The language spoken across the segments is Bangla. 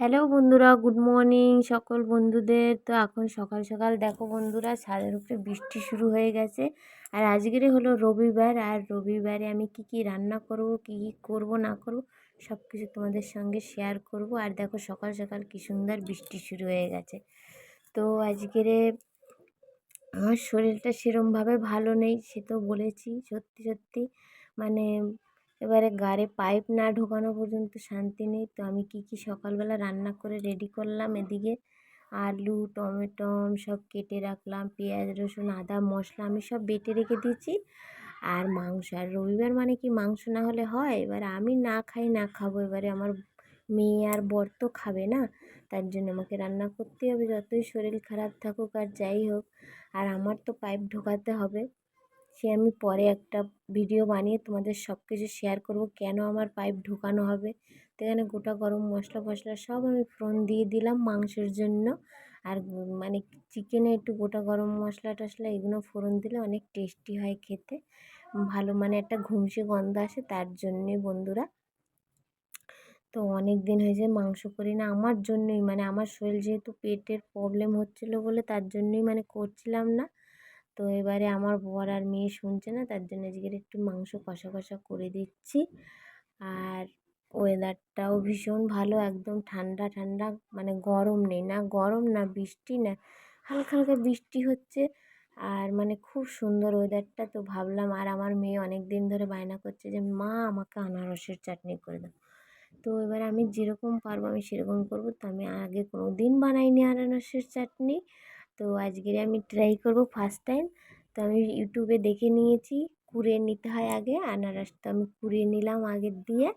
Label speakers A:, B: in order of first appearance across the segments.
A: হ্যালো বন্ধুরা, গুড মর্নিং সকল বন্ধুদের। তো এখন সকাল সকাল দেখো বন্ধুরা, ছাদের উপরে বৃষ্টি শুরু হয়ে গেছে। আর আজকেরই হলো রবিবার, আর রবিবারে আমি কি কি রান্না করব, কি কি করব, না করব সব কিছু তোমাদের সঙ্গে শেয়ার করব। আর দেখো সকাল সকাল কি সুন্দর বৃষ্টি শুরু হয়ে গেছে। তো আজকেরে আমার শরীরটা সেরমভাবে ভালো নেই, সে তো বলেছি সত্যি সত্যি। মানে এবারে গাড়ে পাইপ না ঢোকানো পর্যন্ত শান্তি নেই। তো আমি কি কি সকালবেলা রান্না করে রেডি করলাম এদিকে? আলু, টমেটো সব কেটে রাখলাম, পেঁয়াজ, রসুন, আদা, মশলা আমি সব বেটে রেখে দিয়েছি। আর মাংস, আর রবিবার মানে কি মাংস না হলে হয়? এবার আমি না খাই, না খাব, এবারে আমার মেয়ে আর বর তো খাবে না। তার জন্য আমাকে রান্না করতেই হবে, যতই শরীর খারাপ থাকুক আর যাই হোক। আর আমার তো পাইপ ঢোকাতে হবে। সে আমি পরে একটা ভিডিও বানিয়ে তোমাদের সব কিছু শেয়ার করব, কেন আমার পাইপ ঢোকানো হবে? তো এখানে গোটা গরম মশলা ফসলা সব আমি ফোড়ন দিয়ে দিলাম মাংসের জন্য। আর মানে চিকেনে একটু গোটা গরম মশলা টশলা এগুলো ফোড়ন দিলে অনেক টেস্টি হয় খেতে। ভালো মানে একটা ঘুমসে গন্ধ আসে তার জন্যে বন্ধুরা। তো অনেক দিন হয়েছে মাংস করি না, আমার জন্যই মানে আমার শরীর যেহেতু পেটের প্রবলেম হচ্ছিল বলে তার জন্যই মানে করছিলাম না। তো এবারে আমার বর আর মেয়ে শুনছে না, তার জন্য আজকের একটু মাংস কষা কষা করে দিচ্ছি। আর ওয়েদারটাও ভীষণ ভালো, একদম ঠান্ডা ঠান্ডা মানে গরম নেই না, গরম না, বৃষ্টি না, হালকা হালকা বৃষ্টি হচ্ছে। আর মানে খুব সুন্দর ওয়েদারটা তো ভাবলাম, আর আমার মেয়ে অনেক দিন ধরে বায়না করছে যে, মা, আমাকে আনারসের চাটনি করে দাও। তো এবার আমি যেরকম পারব আমি সেরকম করব। তো আমি আগে কোনো দিন বানাইনি আনারসের চাটনি। তো আজকের আমি ট্রাই করব ফার্স্ট টাইম তো আমি ইউটিউবে দেখে নিয়েছি কুড়িয়ে নিতে হয় আগে। আনারসটা আমি কুড়িয়ে নিলাম আগের দিয়ে,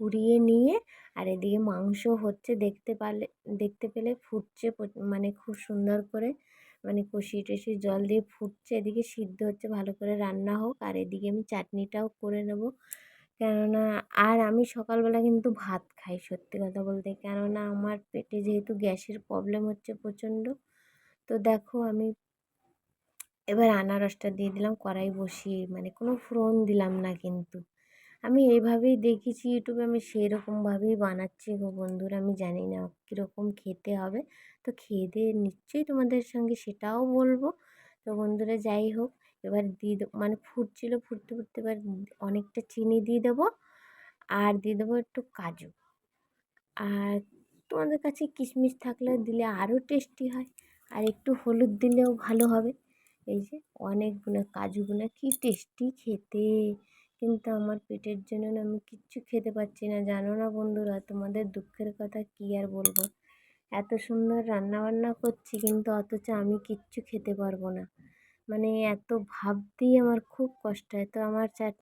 A: কুড়িয়ে নিয়ে, আর এদিকে মাংস হচ্ছে দেখতে পারলে দেখতে পেলে ফুটছে মানে খুব সুন্দর করে। মানে কষিয়ে টষিয়ে জল দিয়ে ফুটছে। এদিকে সিদ্ধ হচ্ছে, ভালো করে রান্না হোক। আর এদিকে আমি চাটনিটাও করে নেব। কেননা আর আমি সকালবেলা কিন্তু ভাত খাই সত্যি কথা বলতে। কেননা আমার পেটে যেহেতু গ্যাসের প্রবলেম হচ্ছে প্রচণ্ড। তো দেখো আমি এবার আনারসটা দিয়ে দিলাম, কড়াই বসিয়ে মানে কোনো ফোড়ন দিলাম না কিন্তু। আমি এইভাবেই দেখেছি ইউটিউবে, আমি সেরকমভাবেই বানাচ্ছি গো বন্ধুরা, আমি জানি না কীরকম খেতে হবে। তো খেয়ে দিয়ে নিশ্চয়ই তোমাদের সঙ্গে সেটাও বলব। তো বন্ধুরা যাই হোক, এবার দিয়ে দেবো মানে ফুটছিলো ফুটতে ফুটতে এবার অনেকটা চিনি দিয়ে দেবো, আর দিয়ে দেবো একটু কাজু। আর তোমাদের কাছে কিশমিশ থাকলে দিলে আরও টেস্টি হয়। আর একটু হলুদ দিলেও ভালো হবে। এই যে অনেকগুলো কাজুগুলো কী টেস্টি খেতে। কিন্তু আমার পেটের জন্য না আমি কিচ্ছু খেতে পাচ্ছি না। জানো না বন্ধুরা, তোমাদের দুঃখের কথা কী আর বলব? এত সুন্দর রান্নাবান্না করছি কিন্তু অথচ আমি কিচ্ছু খেতে পারব না। মানে এত ভাবতেই আমার খুব কষ্ট হয়। তো আমার চাট